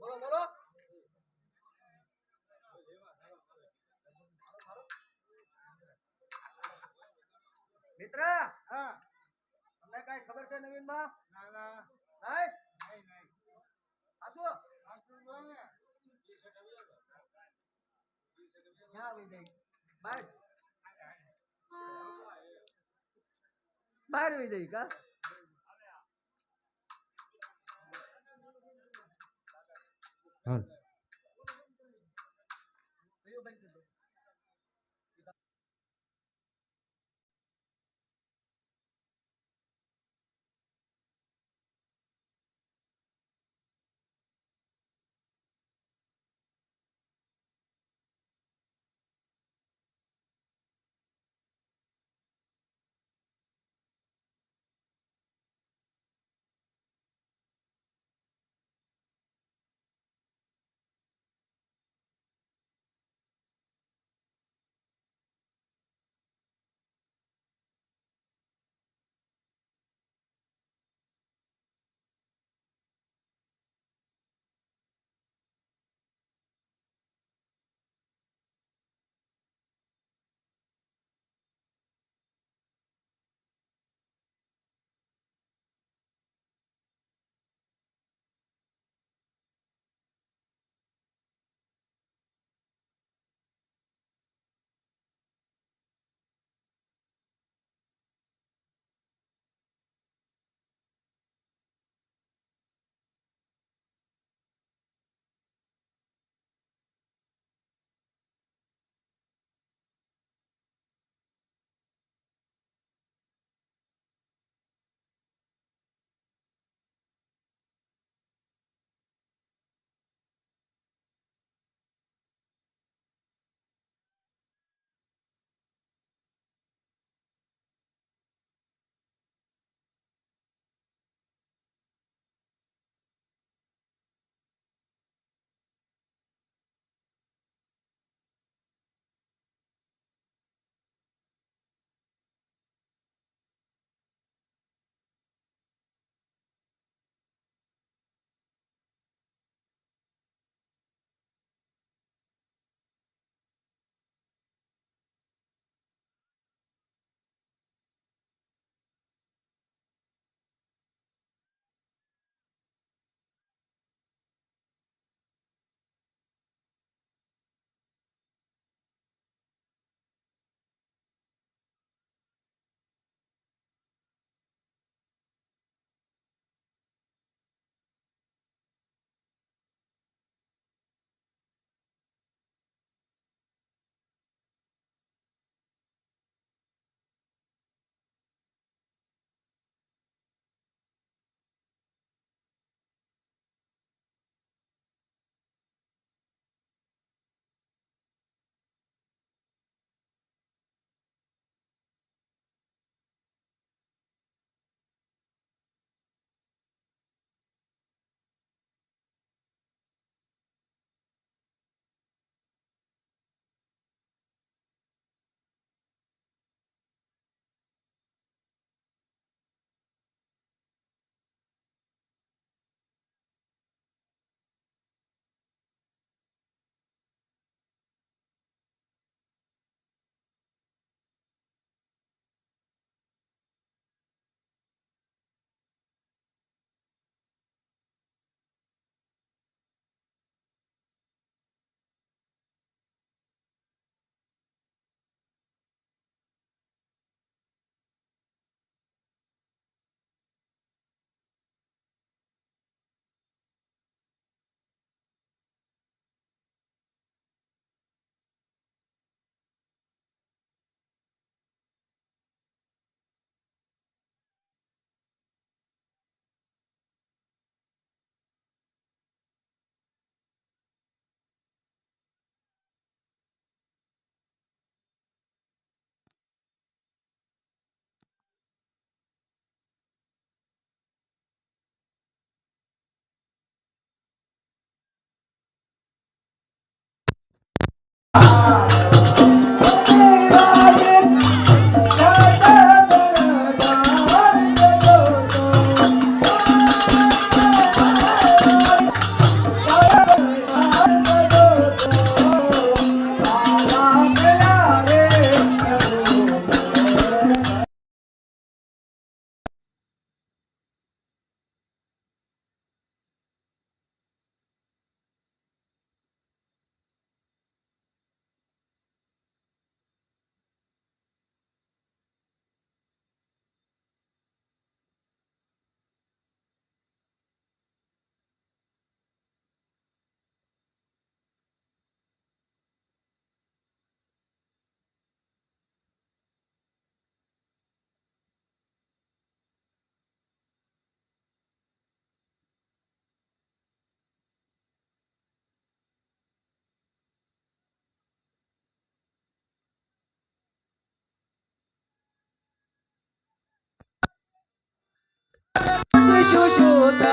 બોલો બોલો મિત્ર? હા તમને કઈ ખબર છે નવીનમાં ના ના. બહાર આવી જાય કા? હાલ. શું શું તને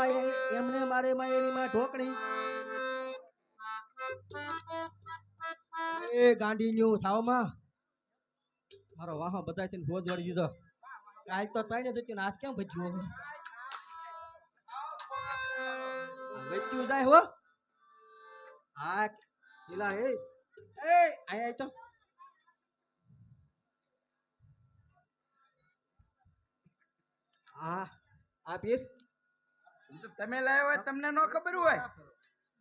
માં એમને મારે માં એની માં ઢોકણી એ ગાંડી ન્યુ થાવમાં. મારો વાહો બધા છે ભોજ વળી દીધો. કાલ તો તઈને જતી ને આજ કેમ બચ્યું બચ્યું જાય હો. હા પેલા એ આય તો. આ આ તમે લાવ્યા હોય તમને ન ખબર હોય.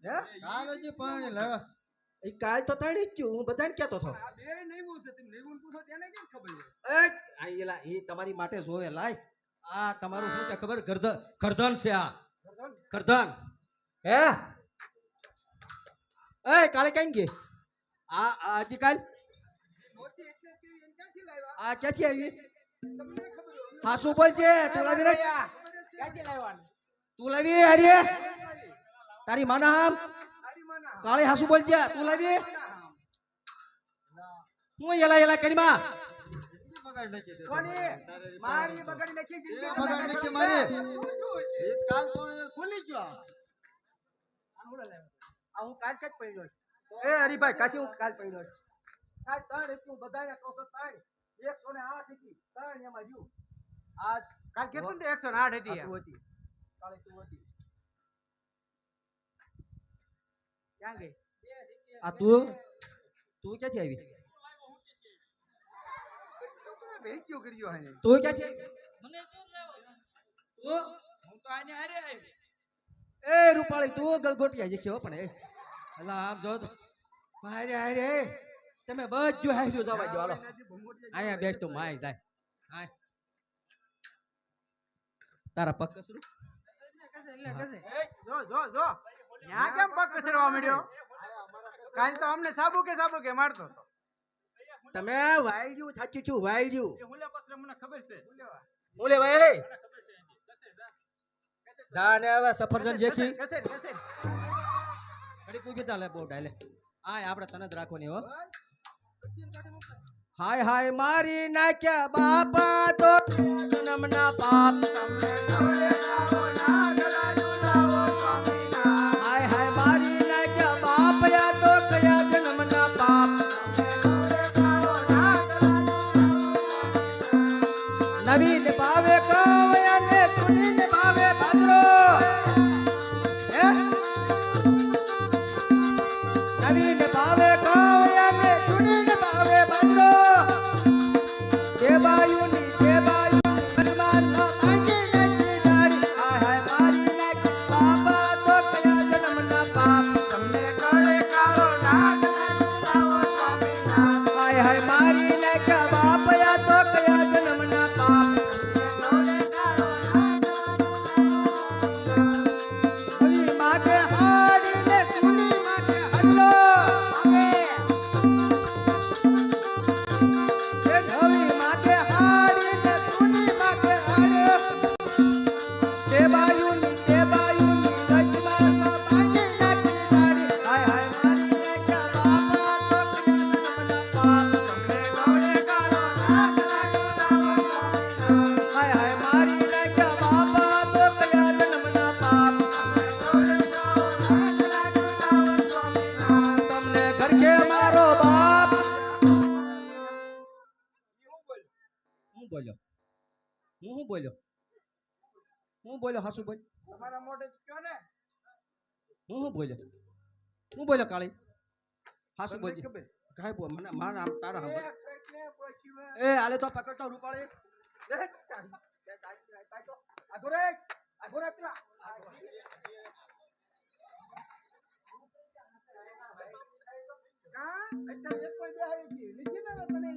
હે? કાગળજી પાણી લાવ્યા. એ કાલ તો તાણી જ હું બધાને કહેતો હતો. આ બે નૈવું છે તમે નૈવું પૂછો તેને કેમ ખબર હોય? એ આ એલા એ તમારી માટે જોવે લાય. આ તમારું શું છે ખબર? ગરદન કરધન છે આ. કરધન હે? એ કાલે કઈ ગઈ? આ આ હજી કાલ? આ ક્યાંથી આવી? શું બોલ છે તું લાવી રહ્યા ક્યાંથી લાવવાનું તું લાવી અરે તારી માના હામ. કાળી હાસુ બોલ છે તું લાવી હું એલા એલા કરી માં બગાડ નાખી દે. કોની? તારે મારી બગાડી નાખી એ જિંદગી. બગાડ નાખી મારી. એ કાલ ગયો. આ હું કાલ જ પડ્યો છું. એ હરીભાઈ કાચી હું કાલ પડ્યો છું. કાલ ત્રણ હતી હું બધાને કહું છું ત્રણ. એકસો ને આઠ હતી. કાલ તું હતી ક્યાં ગઈ? આ તું? તું? ક્યાંથી આવી? વેચ્યું કર્યું હે. તું ક્યાંથી આવી? તું? હું તો આને હારે આવી. એ રૂપાળી તું ગલગોટિયા શીખ્યો પણ એ. અલા આમ જો તો. હારે હારે. તમે બધું હાર્યું જવા દો હાલો. અહીંયા બેસ તું માય જાય. હાય. તારા પગ કસરું? જો જો જો. ત્યાં કેમ પગ કચરવા મળ્યો કાલ તો અમને સાબુ કે સાબુ કે મારતો તમે વાયડ્યું થાચ્યું છું વાયડ્યું. એ મને ખબર છે બોલે ભાઈ જાને હવે સફરજન જેખી કસેર, કસેર. ઘડી તું બેટા બહુ ડાલે આય આપણે તને જ રાખવાની હો. હાય હાય મારી નાખ્યા બાપા તો. જન્મના પાપ હાય નવીન પા હું બોલ્યો બોલ તમારા મોઢે કયો ને હું હું બોલ્યો હું બોલ્યો કાળી હા શું બોલજે? કાંઈ બોલ મને મારા આમ તારા વે. એ આલે તો પકડતો રૂપાળી એક ચાલી. બે ચાલી, બે ચાલી તો. આઘો રે, આઘો રે પેલા. કાં? અત્યારે એક કોઈ ગઈ. લીધી ને તને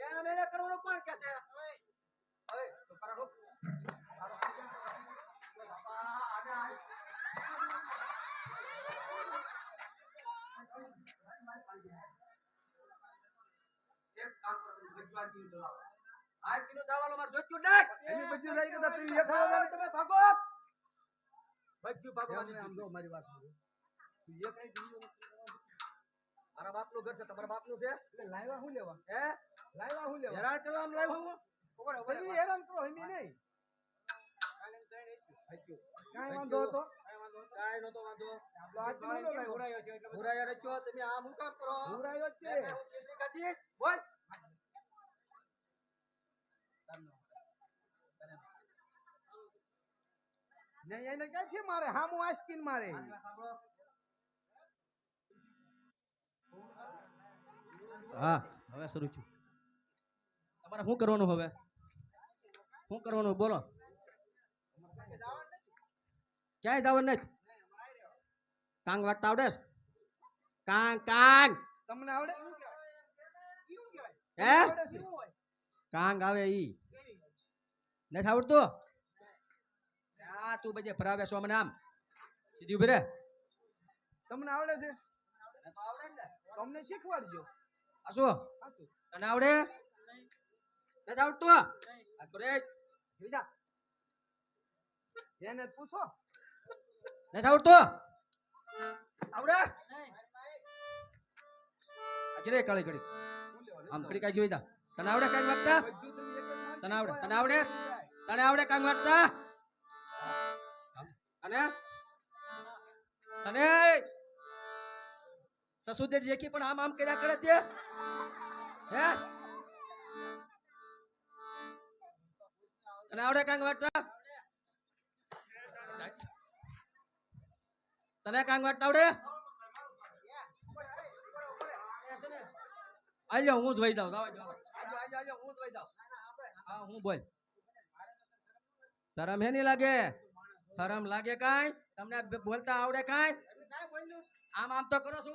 એ અમે કરવાનું કોણ કહે છે? હવે, તો પારા રોક. પારો રોક. એ બાપા, આને આ- એક કામ તમે નાખ. એની બધું ગયા એક ભાગો, તમે ભાગો. બધું ભાગવાની આમ જો મારી વાત તું એ કઈ દીધું નથી. મારા બાપનું ઘર છે તમારા બાપનું છે? એટલે લાવ્યા શું લેવા? હે? લાવ્યા શું લેવા? હેરાન કરવા આમ લાવ્યા હું? ખબર હવે હેરાન કરો એમ નહીં. કાંઈ વાંધો હતો? કાંઈ નહોતો વાંધો. આપણો હાથ નહોતો છે? એટલે ઉરાયો રચ્યો તમે આમ શું કામ કરો? ઉરાયો જ છે. બોલ. નહીં એને ક્યાંથી મારે હામું આસ્કીન મારે. હા હવે શરૂ છું તમારે શું કરવાનું હવે? શું કરવાનું? બોલો. ક્યાંય જવાનું નથી કાંગ વાટતા આવડે? કાંગ કાંગ! તમને આવડે? હે? કાંગ આવે ઈ. નથી આવડતું? આ તું બજે ભરાવે છો મને આમ. સીધી ઊભી રે. તમને આવડે છે? તમને શીખવાડજો. આ શું? તને આવડે? નથી આવડતું? આ કરે જોઈ જા. એને જ પૂછો. નથી આવડતું? આવડે? ઘરે કાળી ઘડી. આમ ઘડી કાઈ જોઈ જા. તને આવડે કાંઈ વાગતા તને આવડે? તને આવડે? તને આવડે કાંઈ વાગતા અને સસુદેર જેકી પણ આમ આમ કર્યા કરે તે? હે? તને આવડે કાંગ વાટતા તને કાંગ વાટતા આવડે? આજે હું જ વહી જાઉં. હું જ વહી જાઉં. હા, હું બોલ. શરમ હે નહીં લાગે? શરમ લાગે કાંઈ? તમને બોલતા આવડે કાંઈ? આમ આમ તો કરો છો.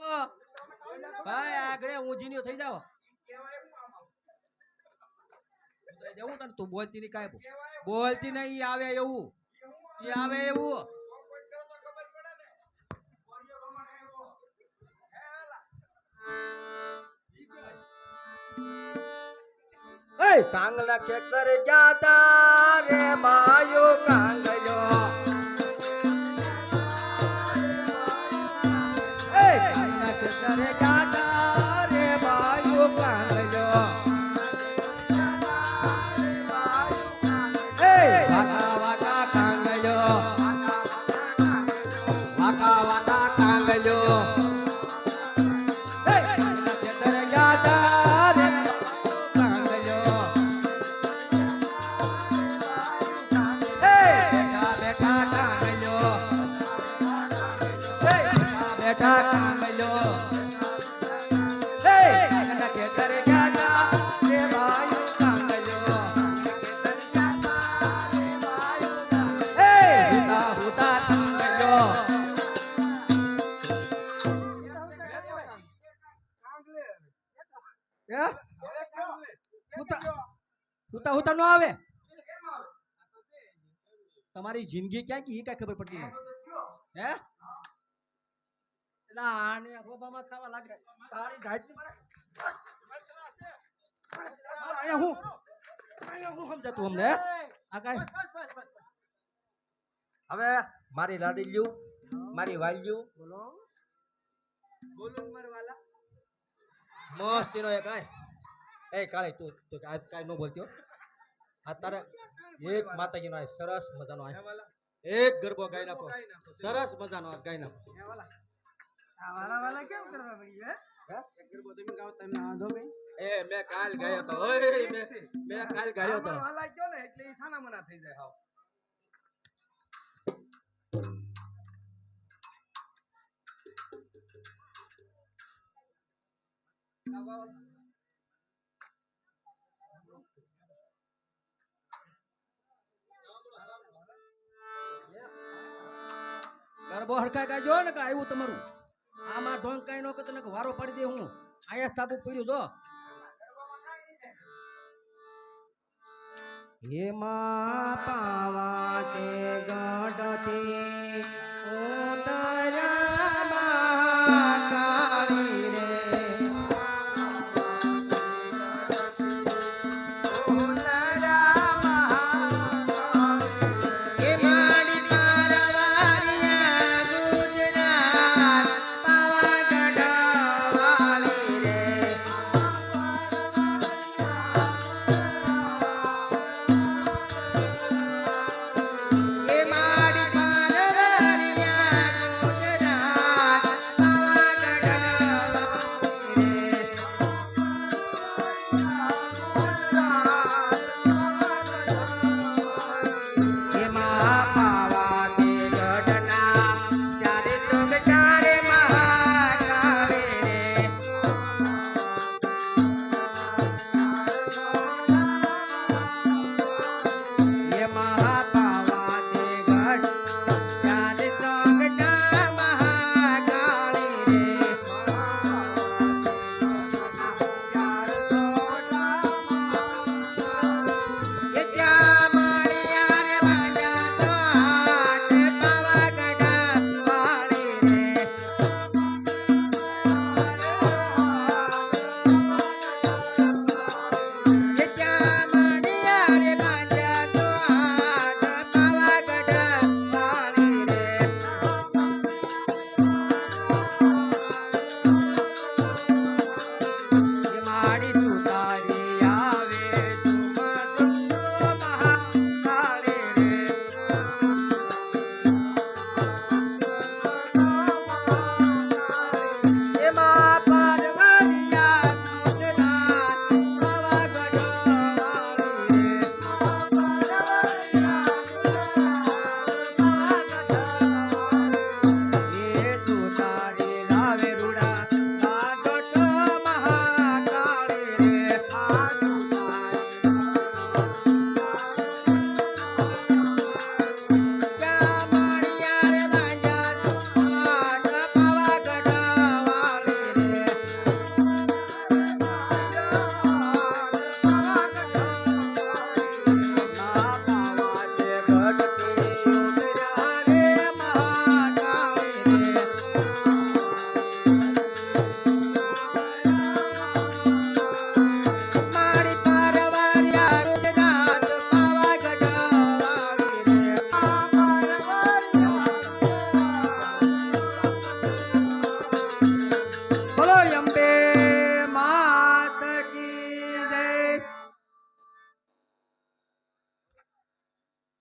ભાઈ, આગળ હું થઈ જાવ દેવું તને? તું બોલતી નહીં કાંઈ. બોલતી નહીં આવે એવું. ઈ આવે એવું. કાંગલા ખેતર જાતા રે માયો કાંગલ્યો હુતા હોતા ન આવે. તમારી જિંદગી ક્યાં કી કઈ ખબર પડતી નથી. હે? એટલે આને હોબામાં ખાવા લાગે. તારી જાતની અહીંયા હું અહીંયા હું સમજાતું અમને? હે? આ કાંઈ હવે મારી લાડી લ્યું મારી વાલ્યું બોલો. બોલો ને મારા વાલા. મસ્તીનો એક આય એ કાલે તું તું આજ કાંઈ ન બોલતી આ તારે એક માતાજીનો આય સરસ મજાનો આય. એક ગરબો ગાઈ નાખો. સરસ. મજાનો આજ ગાઈ નાખો. આ વાલા વાલા કેમ કરવા ભાઈ હે? એક ગરબો તમે ગાઓ તમને વાંધો કઈ એ મેં કાલ ગાયો તો. ઓય મેં મેં કાલ ગાયો તો. વાલા કયો ને એટલે ઈ મના થઈ જાય હાવ. ગરબો હરખાઈ ગાજો ને કે આવ્યું તમારું? આમાં ઢોંગ કાંઈ નો કરતો ને વારો પાડી દે હું. આયા સાબુ પીડ્યું, જો. હેમા પાવા તે ગાંઠથી ઊંટ